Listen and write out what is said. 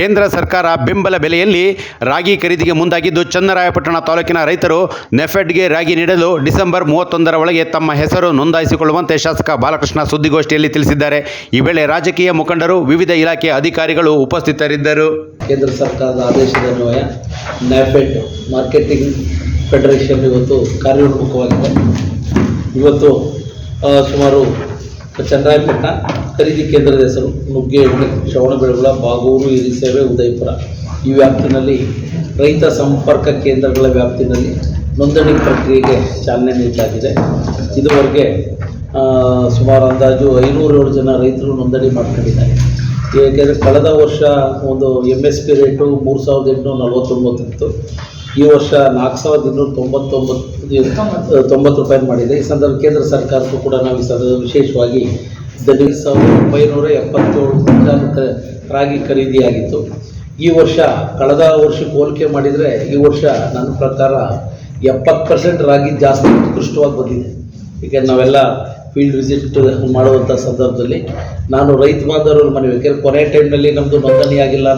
ಕೇಂದ್ರ ಸರ್ಕಾರ ಬೆಂಬಲ ಬೆಲೆಯಲ್ಲಿ ರಾಗಿ ಖರೀದಿಗೆ ಮುಂದಾಗಿದ್ದು ಚನ್ನರಾಯಪಟ್ಟಣ ತಾಲೂಕಿನ ರೈತರು ನೆಫೆಡ್ಗೆ ರಾಗಿ ನೀಡಲು ಡಿಸೆಂಬರ್ ಮೂವತ್ತೊಂದರ ಒಳಗೆ ತಮ್ಮ ಹೆಸರು ನೋಂದಾಯಿಸಿಕೊಳ್ಳುವಂತೆ ಶಾಸಕ ಬಾಲಕೃಷ್ಣ ಸುದ್ದಿಗೋಷ್ಠಿಯಲ್ಲಿ ತಿಳಿಸಿದ್ದಾರೆ. ಈ ವೇಳೆ ರಾಜಕೀಯ ಮುಖಂಡರು ವಿವಿಧ ಇಲಾಖೆಯ ಅಧಿಕಾರಿಗಳು ಉಪಸ್ಥಿತರಿದ್ದರು. ಕೇಂದ್ರ ಸರ್ಕಾರದ ಆದೇಶದ ನ್ಯಾಫೆಡ್ ಮಾರ್ಕೆಟಿಂಗ್ ಫೆಡರೇಷನ್ ಇವತ್ತು ಕಾರ್ಯೋನ್ಮುಖವಾಗಿದೆ. ಇವತ್ತು ಸುಮಾರು ಚನ್ನರಾಯಪಟ್ಟಣ ಖರೀದಿ ಕೇಂದ್ರದ ಹೆಸರು ನುಗ್ಗೇಹಳ್ಳಿ ಶ್ರವಣಬೆಳಗೊಳ ಬಾಗೂರು ಹಿರಿಸೇವೆ ಉದಯಪುರ. ಈ ವ್ಯಾಪ್ತಿನಲ್ಲಿ ರೈತ ಸಂಪರ್ಕ ಕೇಂದ್ರಗಳ ವ್ಯಾಪ್ತಿನಲ್ಲಿ ನೋಂದಣಿ ಪ್ರಕ್ರಿಯೆಗೆ ಚಾಲನೆ ನೀಡಲಾಗಿದೆ. ಇದುವರೆಗೆ ಸುಮಾರು ಅಂದಾಜು ಐನೂರೇಳು ಜನ ರೈತರು ನೋಂದಣಿ ಮಾಡ್ಕೊಂಡಿದ್ದಾರೆ. ಏಕೆಂದರೆ ಕಳೆದ ವರ್ಷ ಒಂದು ಎಂ ಎಸ್ ಪಿ ರೇಟು ಮೂರು ಸಾವಿರದ ಎಂಟುನೂರ ನಲವತ್ತೊಂಬತ್ತು ಇತ್ತು ಈ ವರ್ಷ ನಾಲ್ಕು ಸಾವಿರದ ಇನ್ನೂರ ತೊಂಬತ್ತೊಂಬತ್ತು ತೊಂಬತ್ತು. ರೂಪಾಯಿ ಮಾಡಿದೆ. ಈ ಸಂದರ್ಭ ಕೇಂದ್ರ ಸರ್ಕಾರಕ್ಕೂ ಕೂಡ ನಾವು ಈ ಸಂದರ್ಭ ವಿಶೇಷವಾಗಿ ಹದಿನೈದು ಸಾವಿರದ ಒಂಬೈನೂರ ಎಪ್ಪತ್ತೇಳು ರಾಗಿ ಖರೀದಿಯಾಗಿತ್ತು. ಈ ವರ್ಷ ಕಳೆದ ವರ್ಷಕ್ಕೆ ಹೋಲಿಕೆ ಮಾಡಿದರೆ ಈ ವರ್ಷ ನನ್ನ ಪ್ರಕಾರ ಎಪ್ಪತ್ತು ಪರ್ಸೆಂಟ್ ರಾಗಿ ಜಾಸ್ತಿ ಉತ್ಕೃಷ್ಟವಾಗಿ ಬಂದಿದೆ. ಈಗ ನಾವೆಲ್ಲ ಫೀಲ್ಡ್ ವಿಸಿಟ್ ಮಾಡುವಂಥ ಸಂದರ್ಭದಲ್ಲಿ ನಾನು ರೈತ ಬಾಂಧವರು ಮನವಿ ಕೊನೆ ಟೈಮ್ನಲ್ಲಿ ನಮ್ಮದು ನೋಂದಣಿ ಆಗಿಲ್ಲ